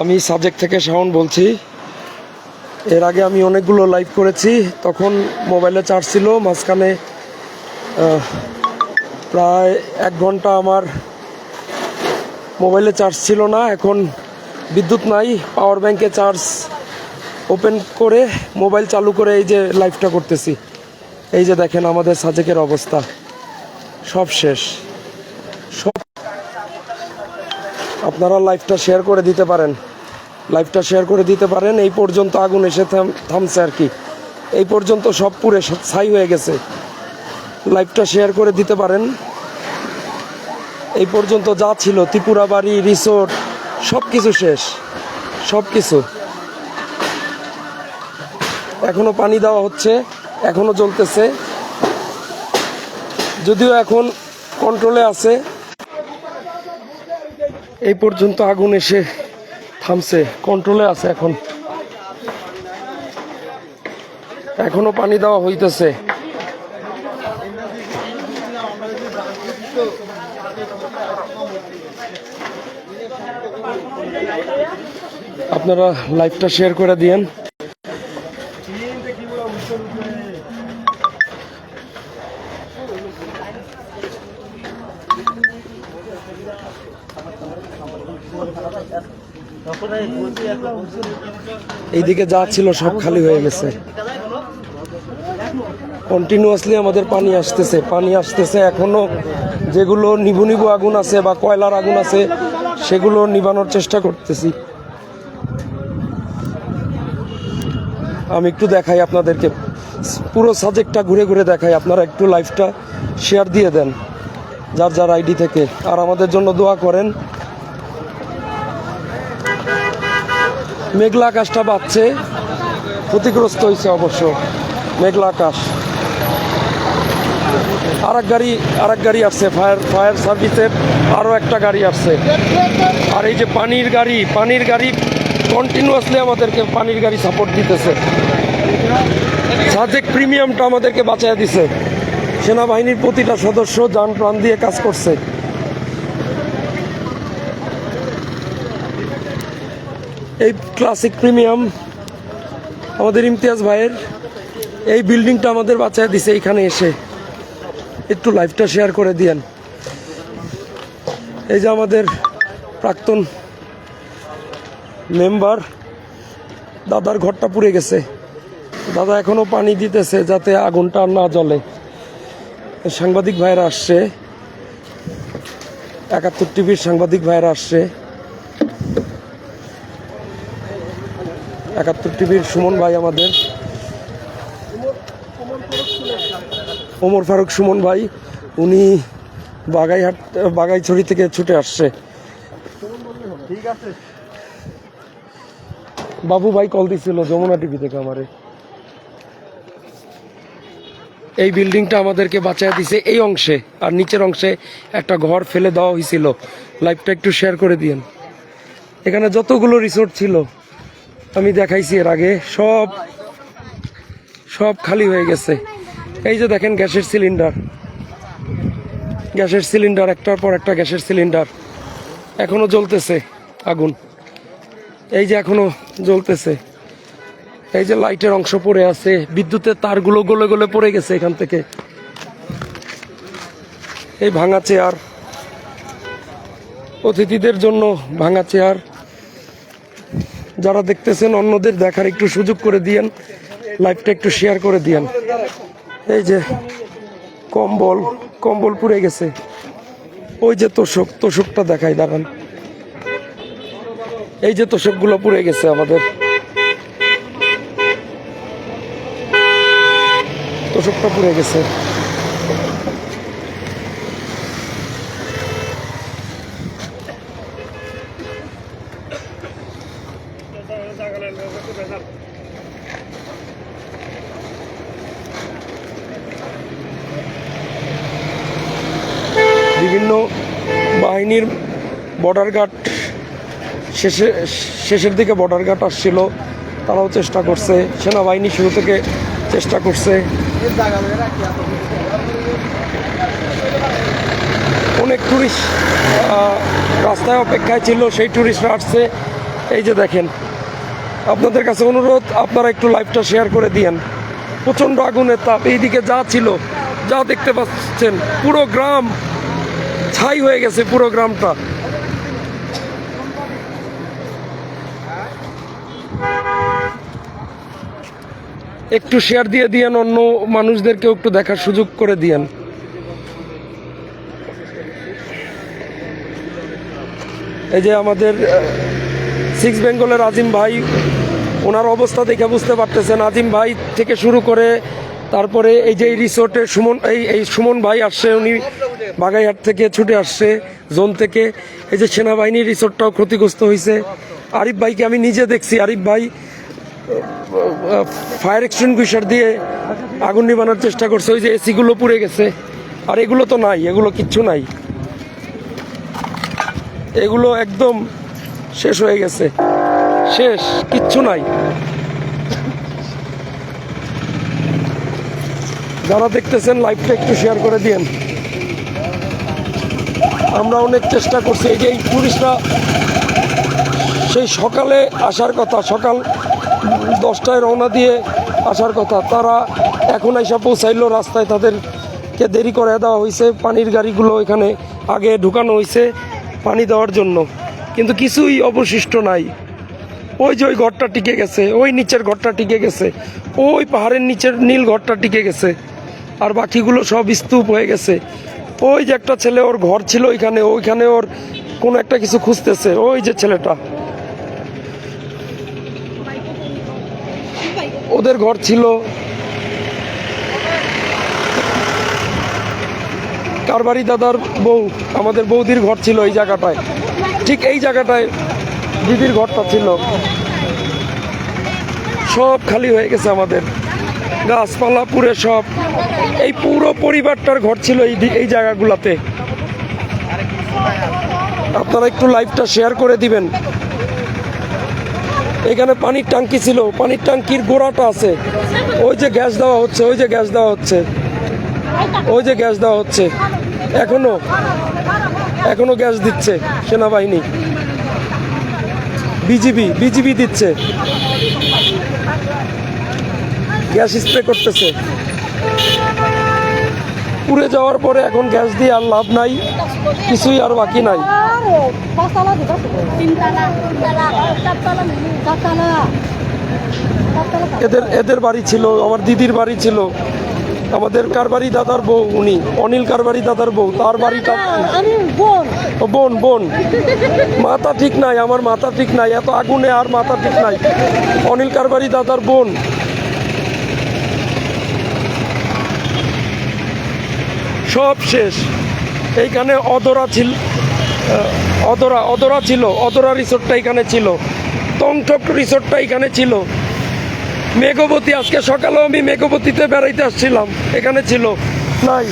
আমি সাজেক থেকে শাওন বলছি। এর আগে আমি অনেকগুলো লাইভ করেছি, তখন মোবাইলে চার্জ ছিল, মাঝখানে প্রায় এক ঘণ্টা আমার মোবাইলে চার্জ ছিল না, এখন বিদ্যুৎ নাই পাওয়ার ব্যাংকে চার্জ ওপেন করে মোবাইল চালু করে এই যে লাইভটা করতেছি। এই যে দেখেন আমাদের সাজেকের অবস্থা, সব শেষ। সব আপনারা লাইভটা শেয়ার করে দিতে পারেন। লাইভটা শেয়ার করে দিতে পারেন। এই পর্যন্ত আগুন এসে থাম- থামছে আর কি। এই পর্যন্ত সব পুরে ছাই হয়ে গেছে। লাইভটা শেয়ার করে দিতে পারেন। এই পর্যন্ত যা ছিল, ত্রিপুরা বাড়ি, রিসোর্ট সব কিছু শেষ। সব কিছু এখনও পানি দেওয়া হচ্ছে, এখনও জ্বলতেছে। যদিও এখন কন্ট্রোলে আছে এই পর্যন্ত আগুন এসে থামছে কন্ট্রোলে আছে এখন। এখনও পানি দেওয়া হইতেছে। আপনারা লাইভটা শেয়ার করে দিয়েন। এইদিকে যা ছিল সব খালি হয়ে গেছে। কন্টিনিউয়াসলি আমাদের পানি আসতেছে পানি আসতেছে। এখনও যেগুলো নিবু নিবু আগুন আছে বা কয়লার আগুন আছে, সেগুলো নিবানোর চেষ্টা করতেছি। আমি একটু দেখাই আপনাদেরকে। পুরো সাবজেক্টটা ঘুরে ঘুরে দেখাই, আপনারা একটু লাইফটা শেয়ার দিয়ে দেন। যার যার আইডি থেকে। আর আমাদের জন্য দোয়া করেন। মেঘলা আকাশটা বাড়ছে। ক্ষতিগ্রস্ত হয়েছে অবশ্য মেঘলা আকাশ। আর এক গাড়ি আর এক গাড়ি আসছে। ফায়ার ফায়ার সার্ভিসের আরও একটা গাড়ি আসছে। আর এই যে পানির গাড়ি পানির গাড়ি কন্টিনিউয়াসলি আমাদেরকে পানির গাড়ি সাপোর্ট দিতেছে। সাজেক প্রিমিয়ামটা আমাদেরকে বাঁচায় দিছে। সেনাবাহিনীর প্রতিটা সদস্য যান প্রাণ দিয়ে কাজ করছে। এই ক্লাসিক প্রিমিয়াম আমাদের ইমতিয়াজ ভাইয়ের এই বিল্ডিংটা আমাদের বাঁচায় দিছে এখানে এসে। একটু লাইভটা শেয়ার করে দিয়েন। এই যে আমাদের প্রাক্তন মেম্বার দাদার ঘরটা পুড়ে গেছে। দাদা এখনও পানি দিতেছে যাতে আগুনটা না জ্বলে। সাংবাদিক ভাইরা আসছে। একাত্তর টিভির সাংবাদিক ভাইরা আসছে। একাত্তর টিভির সুমন ভাই আমাদের। ওমর ফারুক সুমন ভাই, উনি বাগাইহাট, বাগাইছড়ি থেকে ছুটে আসছে। বাবু ভাই কল দিছিল যমুনা টিভি থেকে আমারে। এই বিল্ডিংটা আমাদেরকে বাঁচায় দিছে এই অংশে। আর নিচের অংশে একটা ঘর ফেলে দেওয়া হয়েছিল। লাইভটা একটু শেয়ার করে দিয়েন। এখানে যতগুলো রিসোর্ট ছিল, আমি দেখাইছি এর আগে। সব সব খালি হয়ে গেছে। এই যে দেখেন গ্যাসের সিলিন্ডার গ্যাসের সিলিন্ডার একটার পর একটা গ্যাসের সিলিন্ডার এখনও জ্বলতেছে আগুন। এই যে এখনও জ্বলতেছে। এই যে লাইটের অংশ পড়ে আছে, বিদ্যুতের তারগুলো গলে গলে পড়ে গেছে এখান থেকে। এই ভাঙা চেয়ার, অতিথিদের জন্য ভাঙা চেয়ার। যারা দেখতেছেন অন্যদের দেখার একটু সুযোগ করে দিয়েন, লাইভটা একটু শেয়ার করে দিয়েন। এই যে কম্বল কম্বল পুড়ে গেছে। ওই যে তোষক, তোষকটা দেখাই, দাঁড়ান। এই যে তোষকগুলো পুড়ে গেছে আমাদের। তোষকটা পুড়ে গেছে। বিভিন্ন বাহিনীর বর্ডার গার্ড শেষে শেষের দিকে বর্ডার গার্ড আসছিল। তারাও চেষ্টা করছে। সেনাবাহিনী শুরু থেকে চেষ্টা করছে। অনেক টুরিস্ট রাস্তায় অপেক্ষায় ছিল, সেই টুরিস্টরা আসছে। এই যে দেখেন, আপনাদের কাছে অনুরোধ, আপনারা একটু লাইভটা শেয়ার করে দিয়েন। প্রচণ্ড আগুনের তাপ, এইদিকে যা ছিল, যা দেখতে পাচ্ছেন, পুরো গ্রাম ছাই হয়ে গেছে পুরো গ্রামটা। একটু শেয়ার দিয়ে দিয়েন, অন্য মানুষদেরকেও একটু দেখার সুযোগ করে দিয়েন। এই যে আমাদের সিক্স বেঙ্গলের আজিম ভাই, ওনার অবস্থা দেখে বুঝতে পারতেছেন। আজিম ভাই থেকে শুরু করে তারপরে এই যে এই রিসোর্টে সুমন, এই এই সুমন ভাই আসছে, উনি বাগাইহাট থেকে ছুটে আসছে, জোন থেকে। এই যে সেনাবাহিনীর রিসোর্টটাও ক্ষতিগ্রস্ত হয়েছে আরিফ ভাইকে আমি নিজে দেখছি। আরিফ ভাই ফায়ার এক্সটিংগুইশার দিয়ে আগুন নিবানোর চেষ্টা করছে। ওই যে এসিগুলো পুড়ে গেছে। আর এগুলো তো নাই, এগুলো কিচ্ছু নাই। এগুলো একদম শেষ হয়ে গেছে। শেষ, কিচ্ছু নাই। যারা দেখতেছেন, লাইভটা একটু শেয়ার করে দিয়েন। আমরা অনেক চেষ্টা করছি। এই যে এই টুরিস্টরা সেই সকালে আসার কথা, সকাল দশটায় রওনা দিয়ে আসার কথা। তারা এখন এসে পৌঁছাইলো রাস্তায়। তাদেরকে দেরি করে দেওয়া হয়েছে পানির গাড়িগুলো এখানে আগে ঢুকানো হয়েছে পানি দেওয়ার জন্য। কিন্তু কিছুই অবশিষ্ট নাই। ওই যে ওই ঘরটা টিকে গেছে, ওই নিচের ঘরটা টিকে গেছে, ওই পাহাড়ের নিচের নীল ঘরটা টিকে গেছে, আর বাকিগুলো সব স্তূপ হয়ে গেছে। ওই যে একটা ছেলে ওর ঘর ছিল ওইখানে ওইখানে ওর কোনো একটা কিছু খুঁজতেছে, ওই যে ছেলেটা। ওদের ঘর ছিল। কারবারি দাদার বউ, আমাদের বৌদির ঘর ছিল এই জায়গাটায়। ঠিক এই জায়গাটায় দিদির ঘরটা ছিল। সব খালি হয়ে গেছে আমাদের। গাছপালা পুরে সব। এই পুরো পরিবারটার ঘর ছিল এই এই জায়গাগুলোতে। আপনারা একটু লাইভটা শেয়ার করে দিবেন। এখানে পানির ট্যাঙ্কি ছিল, পানির ট্যাঙ্কির গোড়াটা আছে। ওই যে গ্যাস দেওয়া হচ্ছে, ওই যে গ্যাস দেওয়া হচ্ছে। ওই যে গ্যাস দেওয়া হচ্ছে। এখনও এখনও গ্যাস দিচ্ছে সেনাবাহিনী। বিজিবি বিজিবি দিচ্ছে। গ্যাস স্প্রে করতেছে। পুড়ে যাওয়ার পরে এখন গ্যাস দিয়ে আর লাভ নাই, কিছুই আর বাকি নাই. এদের এদের বাড়ি ছিল, আমার দিদির বাড়ি ছিল। আমাদের কারবারি দাদার বউ, উনি। অনিল কারবারি দাদার বউ। তার বাড়িটা বোন বোন। মাথা ঠিক নাই, আমার মাথা ঠিক নাই, এত আগুনে আর মাথা ঠিক নাই। অনিল কারবারি দাদার বোন। সব শেষ। এইখানে অদরা ছিল অদরা অদরা ছিল অদরা রিসোর্টটা এখানে ছিল টংটক রিসোর্টটা এখানে ছিল। মেঘবতী, আজকে সকালেও আমি মেঘবতীতে বেড়াইতে আসছিলাম, এখানে ছিল। নাই,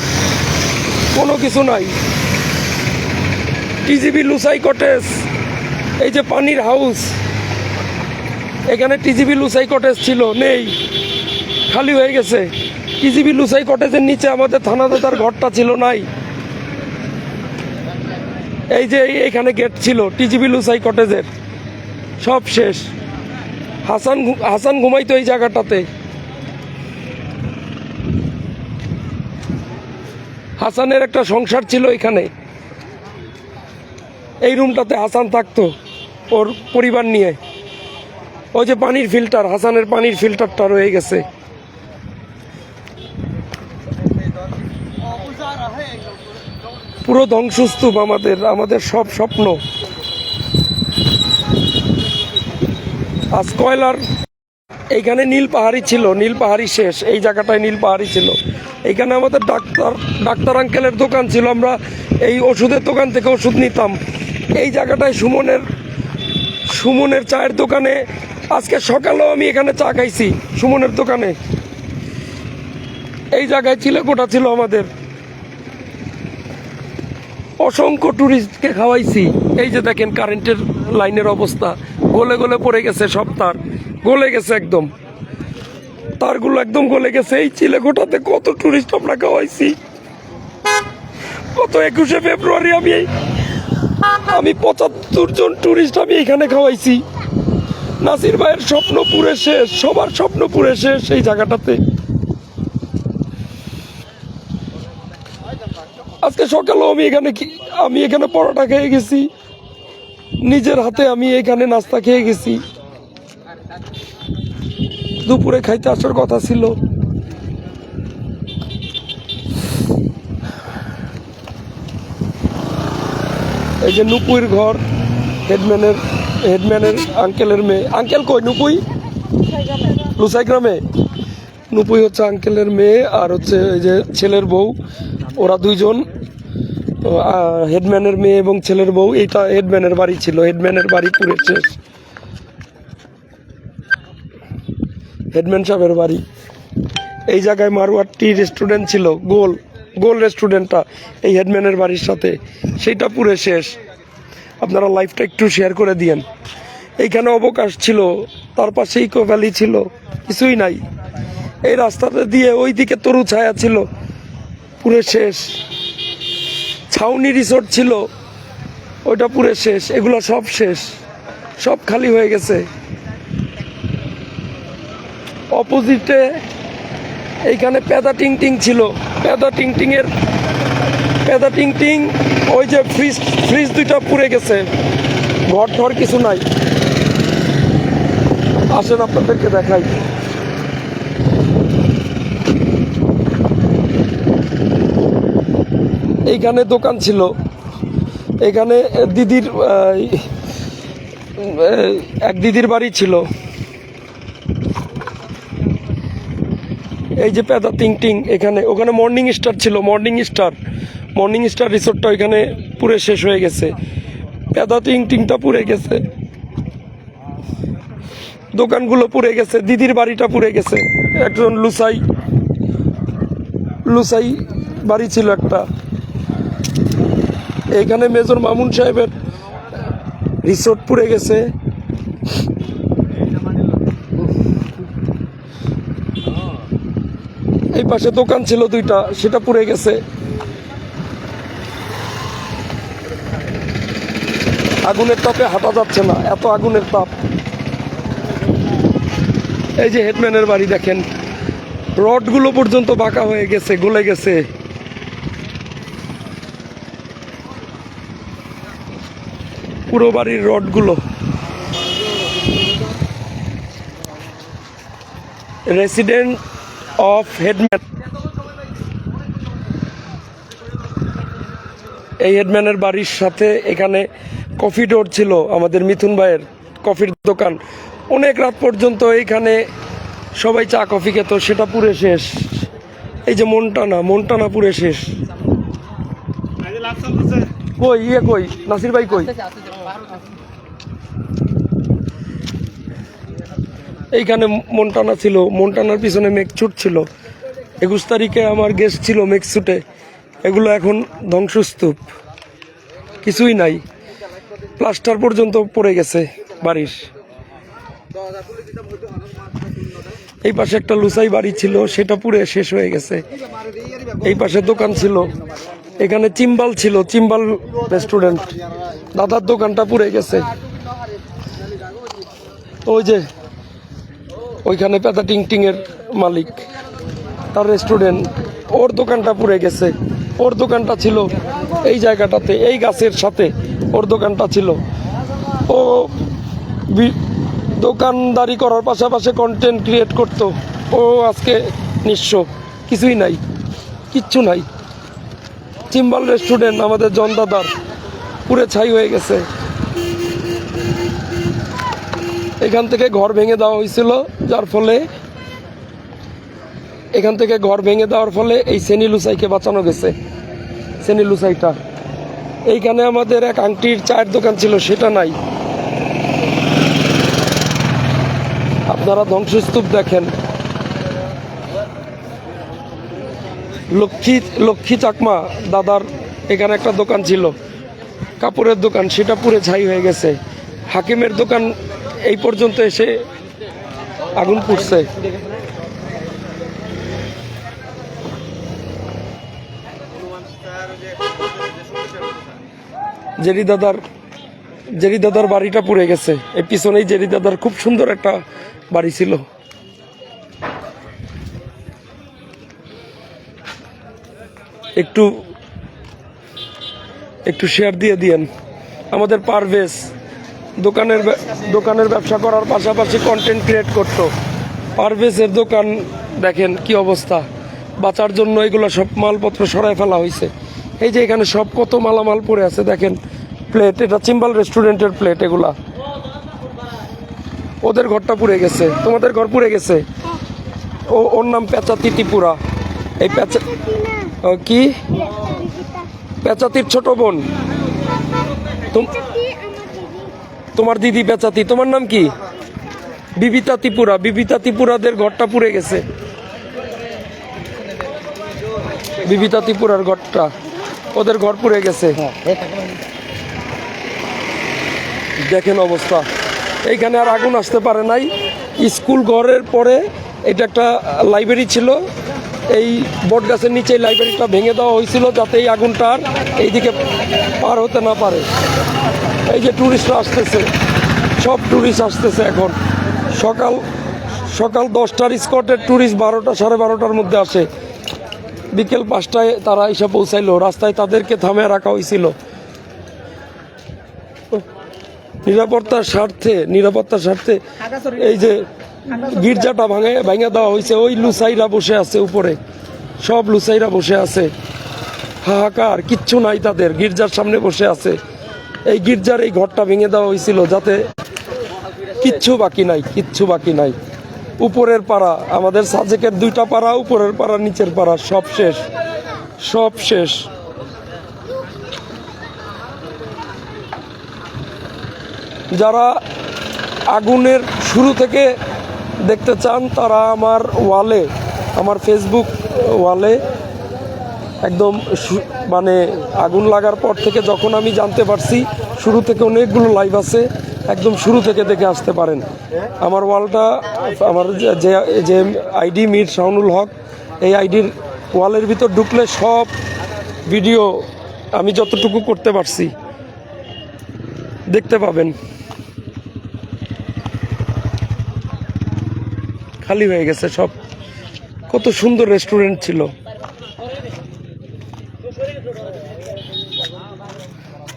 কোনো কিছু নাই। টিজিবি লুসাই কটেজ, এই যে পানির হাউস, এখানে টিজিবি লুসাই কটেজ ছিল, নেই, খালি হয়ে গেছে। টিজিবি লুসাই কটেজের নিচে আমাদের থানাদাতার ঘরটা ছিল নাই। এই যে এইখানে গেট ছিল, টিজিবি লুসাই কটেজের। সব শেষ। হাসান হাসান ঘুমাইতো এই জায়গাটাতে। হাসানের একটা সংসার ছিল এখানে। এই রুমটাতে হাসান থাকতো ওর পরিবার নিয়ে। ওই যে পানির ফিল্টার হাসানের পানির ফিল্টারটা রয়ে গেছে। পুরো ধ্বংসস্তূপ আমাদের আমাদের সব স্বপ্ন। আজ কয়লার এইখানে নীল পাহাড়ি ছিল, নীল পাহাড়ি শেষ, এই জায়গাটায় নীল পাহাড়ি ছিল। এইখানে আমাদের ডাক্তার ডাক্তার আঙ্কেলের দোকান ছিল, আমরা এই ওষুধের দোকান থেকে ওষুধ নিতাম। এই জায়গাটায় সুমনের সুমনের চায়ের দোকানে, আজকে সকালেও আমি এখানে চা খাইছি, সুমনের দোকানে। এই জায়গায় চিলেকোটা ছিল আমাদের। অসংখ্য টুরিস্টকে খাওয়াইছি। এই যে দেখেন কারেন্টের লাইনের অবস্থা। গলে গলে পড়ে গেছে সব তার। গলে গেছে একদম। তারগুলো একদম গলে গেছে। এই চিলে চিলেকোটাতে কত টুরিস্ট আমরা খাওয়াইছি। গত একুশে ফেব্রুয়ারি আমি আমি পঁচাত্তর জন টুরিস্ট আমি এখানে খাওয়াইছি। নাসির ভাইয়ের স্বপ্ন পুরে শেষ, সবার স্বপ্ন পুরে শেষ এই জায়গাটাতে। আজকে সকালেও আমি এখানে আমি এখানে পরোটা খেয়ে গেছি। নিজের হাতে আমি এখানে নাস্তা খেয়ে গেছি। দুপুরে খাইতে আসার কথা ছিল। এই যে নুপুইর ঘর, হেডম্যানের হেডম্যানের আঙ্কেলের মেয়ে। আঙ্কেল কই, নুপুই? লুসাই গ্রামে। নুপুই হচ্ছে আঙ্কেলের মেয়ে আর হচ্ছে এই যে ছেলের বউ। ওরা দুইজন হেডম্যানের মেয়ে এবং ছেলের বউ, এইটা হেডম্যানের বাড়ি ছিল হেডম্যানের বাড়ি পুরে শেষ। হেডম্যান সাহেবের বাড়ি। এই জায়গায় মারোয়ারটি রেস্টুরেন্ট ছিল, গোল গোল রেস্টুরেন্টটা এই হেডম্যানের বাড়ির সাথে। সেইটা পুরে শেষ। আপনারা লাইফটা একটু শেয়ার করে দিয়েন। এইখানে অবকাশ ছিল, তার পাশে ইকো ভ্যালি ছিল, কিছুই নাই। এই রাস্তাটা দিয়ে ওই দিকে তরু ছায়া ছিল পুরে শেষ। ছাউনি রিসোর্ট ছিল, ওইটা পুরে শেষ, এগুলো সব শেষ, সব খালি হয়ে গেছে। অপোজিটে এইখানে পেদা টিং টিং ছিল। পেদা টিং টিং এর পেদা টিং টিং ওই যে ফ্রিজ ফ্রিজ দুইটা পুড়ে গেছে। ঘর ঠর কিছু নাই। আসেন আপনাদেরকে দেখাই। এইখানে দোকান ছিল। এখানে দিদির এক দিদির বাড়ি ছিল। এই যে পেদা টিং এখানে, ওখানে মর্নিং স্টার ছিল মর্নিং স্টার মর্নিং স্টার রিসোর্টটা ওইখানে পুরে শেষ হয়ে গেছে। টিং টিংটা পুড়ে গেছে। দোকানগুলো পুড়ে গেছে, দিদির বাড়িটা পুড়ে গেছে। একজন লুসাই লুসাই বাড়ি ছিল একটা। এখানে মেজর মামুন সাহেবের রিসোর্ট পুড়ে গেছে। এই পাশে দোকান ছিল দুইটা, সেটা পুড়ে গেছে। আগুনের তাপে হাঁটা যাচ্ছে না, এত আগুনের তাপ। এই যে হেডম্যানের বাড়ি দেখেন, রডগুলো পর্যন্ত বাঁকা হয়ে গেছে, গলে গেছে। পুরো বাড়ির রডগুলো। রেসিডেন্ট অফ হেডম্যান এই হেডম্যানের বাড়ির সাথে এখানে কফি ডোর ছিল আমাদের মিথুন ভাইয়ের কফির দোকান। অনেক রাত পর্যন্ত এইখানে সবাই চা কফি খেত সেটা পুরে শেষ। এই যে মনটানা মনটানা পুরে শেষ। কই ইয়ে কই? নাসির ভাই কই? এইখানে মন্টানা ছিল, মন্টানার পিছনে মেঘছুট ছিল। একুশ তারিখে আমার গেস্ট ছিল মেঘছুটে এগুলো এখন ধ্বংসস্তূপ। কিছুই নাই। প্লাস্টার পর্যন্ত পড়ে গেছে বাড়ির এই পাশে একটা লুসাই বাড়ি ছিল, সেটা পুরে শেষ হয়ে গেছে। এই পাশে দোকান ছিল। এখানে চিম্বাল ছিল, চিম্বাল রেস্টুরেন্ট দাদার দোকানটা পুড়ে গেছে। ওই যে, ওইখানে পেতা টিং টিং এর মালিক, তার রেস্টুরেন্ট ওর দোকানটা পুড়ে গেছে। ওর দোকানটা ছিল এই জায়গাটাতে, এই গাছের সাথে ওর দোকানটা ছিল। ও দোকানদারি করার পাশাপাশি কন্টেন্ট ক্রিয়েট করতো। ও আজকে নিঃস্ব, কিছুই নাই, কিচ্ছু নাই। চিম্বাল রেস্টুরেন্ট আমাদের জনদাদার পুরে ছাই হয়ে গেছে। এখান থেকে ঘর ভেঙে দেওয়া হয়েছিল, যার ফলে এখান থেকে ঘর ভেঙে দেওয়ার ফলে এই সেনি লুসাইকে বাঁচানো গেছে, সেনি লুসাইটা। এইখানে আমাদের এক আংটির চায়ের দোকান ছিল, সেটা নাই। আপনারা ধ্বংসস্তূপ দেখেন। লক্ষ্মী লক্ষ্মী চাকমা দাদার এখানে একটা দোকান ছিল। কাপড়ের দোকান, সেটা পুরে ছাই হয়ে গেছে। হাকিমের দোকান এই পর্যন্ত এসে আগুন পুড়ছে। জেরি দাদার জেরি দাদার বাড়িটা পুড়ে গেছে। এই পিছনেই জেরি দাদার খুব সুন্দর একটা বাড়ি ছিল। একটু একটু শেয়ার দিয়ে দিয়েন। আমাদের পারভেজ দোকানের দোকানের ব্যবসা করার পাশাপাশি কন্টেন্ট ক্রিয়েট করতো। পারভেজের দোকান দেখেন কি অবস্থা। বাঁচার জন্য এগুলো সব মালপত্র সরায় ফেলা হয়েছে এই যে এখানে সব কত মালামাল পড়ে আছে দেখেন প্লেট এটা চিম্বাল রেস্টুরেন্টের প্লেট এগুলা। ওদের ঘরটা পুড়ে গেছে তোমাদের ঘর পুড়ে গেছে। ও ওর নাম পেঁচাতি ত্রিপুরা এই পেঁচা ও, কি? পেঁচাতির ছোট বোন। তুম- তোমার দিদি পেঁচাতি। তোমার নাম কি? বিবিতা ত্রিপুরা। বিবিতা ত্রিপুরাদের ঘরটা পুড়ে গেছে। বিবিতা ত্রিপুরার ঘরটা। ওদের ঘর পুড়ে গেছে। দেখেন অবস্থা। এইখানে আর আগুন আসতে পারে নাই। স্কুল ঘরের পরে এটা একটা লাইব্রেরি ছিল। এই বট গাছের নিচে লাইব্রেরিটা ভেঙে দেওয়া হয়েছিল যাতে এই আগুনটা এইদিকে পার হতে না পারে। এই যে ট্যুরিস্টরা আসতেছে, সব ট্যুরিস্ট আসতেছে এখন। সকাল সকাল দশটার স্কটের ট্যুরিস্ট বারোটা, সাড়ে বারোটার মধ্যে আসে। বিকেল পাঁচটায় তারা এসে পৌঁছাইলো, রাস্তায় তাদেরকে থামে রাখা হয়েছিল। নিরাপত্তার স্বার্থে নিরাপত্তার স্বার্থে এই যে গির্জাটা ভাঙে ভেঙে দেওয়া হয়েছে ওই লুসাইরা বসে আছে উপরে। সব লুসাইরা বসে আছে। হাহাকার, কিচ্ছু নাই তাদের। গির্জার সামনে বসে আছে। এই গির্জার এই ঘরটা ভেঙে দেওয়া হয়েছিল যাতে কিচ্ছু বাকি নাই, কিচ্ছু বাকি নাই। উপরের পাড়া, আমাদের সাজেকের দুইটা পাড়া, উপরের পাড়া, নিচের পাড়া, সব শেষ। সব শেষ। যারা আগুনের শুরু থেকে দেখতে চান তারা আমার ওয়ালে, আমার ফেসবুক ওয়ালে। একদম মানে আগুন লাগার পর থেকে যখন আমি জানতে পারছি, শুরু থেকে অনেকগুলো লাইভ আছে, একদম শুরু থেকে দেখে আসতে পারেন। আমার ওয়ালটা, আমার যে- যে আইডি মির শাহনুল হক, এই আইডির ওয়ালের ভিতর ঢুকলে সব ভিডিও আমি যতটুকু করতে পারছি, দেখতে পাবেন। খালি হয়ে গেছে সব। কত সুন্দর রেস্টুরেন্ট ছিল।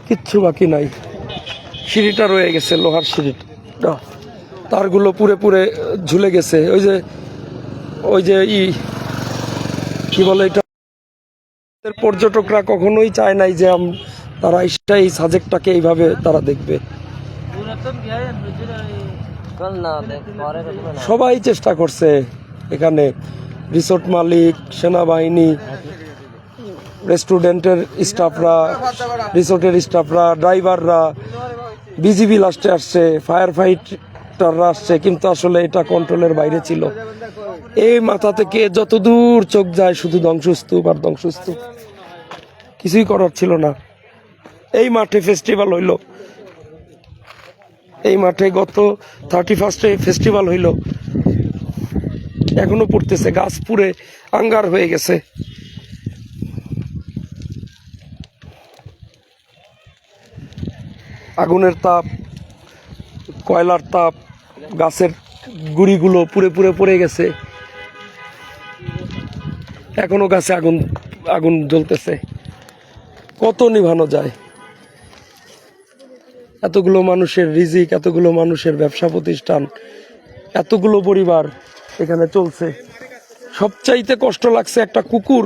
কিচ্ছু বাকি নাই। সিঁড়িটা রয়ে গেছে, লোহার সিঁড়িটা। তারগুলো পুরে পুরে ঝুলে গেছে। ওই যে ওই যে ই, কি বলে এটা? পর্যটকরা কখনোই চায় নাই যে তারা এই সাজেকটাকে এইভাবে তারা দেখবে। সবাই চেষ্টা করছে এখানে রিসোর্ট মালিক, সেনাবাহিনী রেস্টুরেন্টের স্টাফরা রিসোর্টের স্টাফরা ড্রাইভাররা বিজিবি লাস্টে আসছে ফায়ার ফাইটাররা আসছে, কিন্তু আসলে এটা কন্ট্রোলের বাইরে ছিল। এই মাথা থেকে যত দূর চোখ যায়, শুধু ধ্বংসস্তূপ আর ধ্বংসস্তূপ। কিছুই করার ছিল না। এই মাঠে ফেস্টিভ্যাল হইল। এই মাঠে গত থার্টি ফার্স্টে ফেস্টিভ্যাল হইল। এখনও পড়তেছে, গাছ পুড়ে, আঙ্গার হয়ে গেছে। আগুনের তাপ, কয়লার তাপ, গাছের গুড়িগুলো পুড়ে পুড়ে পড়ে গেছে। এখনও গাছে আগুন আগুন জ্বলতেছে। কত নিভানো যায়? এতগুলো মানুষের রিজিক, এতগুলো মানুষের ব্যবসা প্রতিষ্ঠান, এতগুলো পরিবার এখানে চলছে। সবচাইতে কষ্ট লাগছে একটা কুকুর।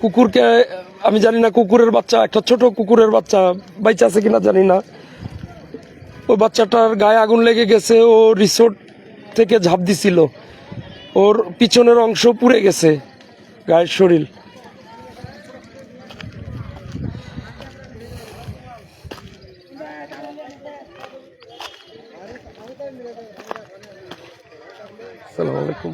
কুকুরকে, আমি জানি না কুকুরের বাচ্চা, একটা ছোট কুকুরের বাচ্চা বাইচা আছে কিনা জানি না। ওই বাচ্চাটার গায়ে আগুন লেগে গেছে, ও রিসোর্ট থেকে ঝাঁপ দিছিল। ওর পিছনের অংশ পুড়ে গেছে গায়ের শরীর। আসসালামু আলাইকুম।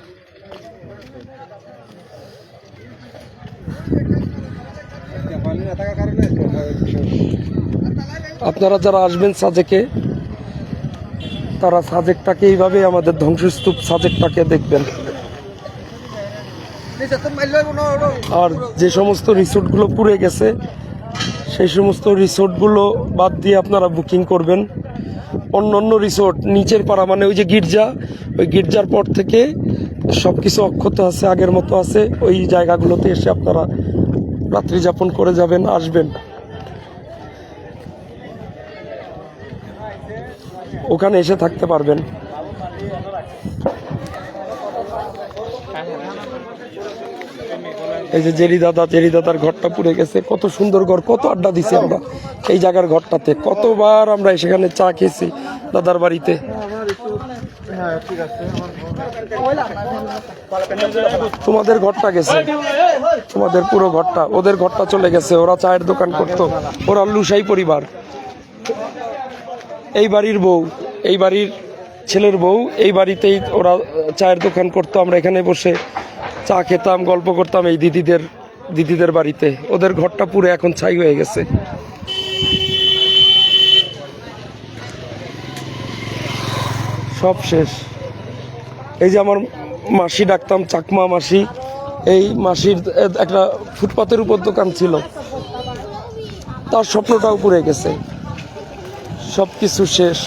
আপনারা যারা আসবেন সাজেকে, তারা সাজেকটাকে এইভাবে আমাদের ধ্বংসস্তূপ সাজেকটাকে দেখবেন। আর যে সমস্ত রিসোর্টগুলো পুড়ে গেছে, সেই সমস্ত রিসোর্টগুলো বাদ দিয়ে আপনারা বুকিং করবেন। অন্য অন্য রিসোর্ট নিচের পাড়া মানে ওই যে গির্জা, ওই গির্জার পর থেকে সব কিছু অক্ষত আছে, আগের মতো আছে। ওই জায়গাগুলোতে এসে আপনারা রাত্রি যাপন করে যাবেন, আসবেন। ওখানে এসে থাকতে পারবেন। এই যে জেরি দাদা, জেরি দাদার ঘরটা পুড়ে গেছে। কত সুন্দর ঘর, কত আড্ডা দিছি আমরা এই জায়গার ঘরটাতে। কতবার আমরা সেখানে চা খেয়েছি দাদার বাড়িতে। তোমাদের ঘরটা গেছে। তোমাদের পুরো ঘরটা, ওদের ঘরটা চলে গেছে। ওরা চায়ের দোকান করতো। ওরা লুসাই পরিবার। এই বাড়ির বউ, এই বাড়ির ছেলের বউ, এই বাড়িতেই ওরা চায়ের দোকান করতো। আমরা এখানে বসে চা খেতাম, গল্প করতাম এই দিদিদের দিদিদের বাড়িতে। ওদের ঘরটা পুরো এখন ছাই হয়ে গেছে। সব শেষ। এই যে আমার মাসি ডাকতাম, চাকমা মাসি, এই মাসির একটা ফুটপাতের উপর দোকান ছিল। তার স্বপ্নটাও পুড়ে গেছে। সব কিছু শেষ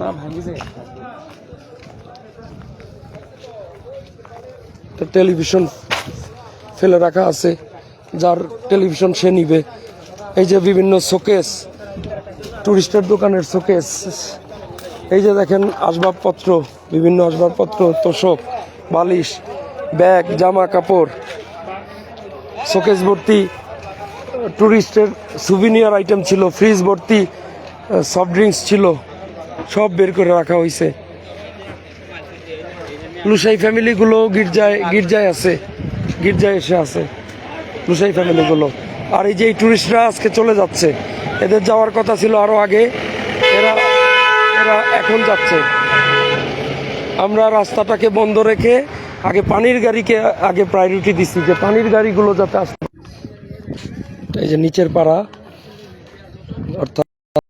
না ভাঙিছে তো টেলিভিশন ফেলে রাখা আছে, যার টেলিভিশন সে নিবে। এই যে বিভিন্ন শোকেস, টুরিস্টের দোকানের শোকেস, এই যে দেখেন আসবাবপত্র, বিভিন্ন আসবাবপত্র, তোষক, বালিশ, ব্যাগ, জামা কাপড়, শোকেস ভর্তি, টুরিস্টের সুভিনিয়ার আইটেম ছিল ফ্রিজ ভর্তি সফট ড্রিঙ্কস ছিল, সব বের করে রাখা হয়েছে লুসাই ফ্যামিলিগুলো গির্জায় গির্জায় আছে। গির্জায় এসে আছে। লুসাই ফ্যামিলিগুলো। আর এই যে এই টুরিস্টরা আজকে চলে যাচ্ছে, এদের যাওয়ার কথা ছিল আরও আগে। এরা এরা এখন যাচ্ছে। আমরা রাস্তাটাকে বন্ধ রেখে আগে পানির গাড়িকে আগে প্রায়োরিটি দিচ্ছি যে পানির গাড়িগুলো যাতে আসতে এই যে নিচের পাড়া, অর্থাৎ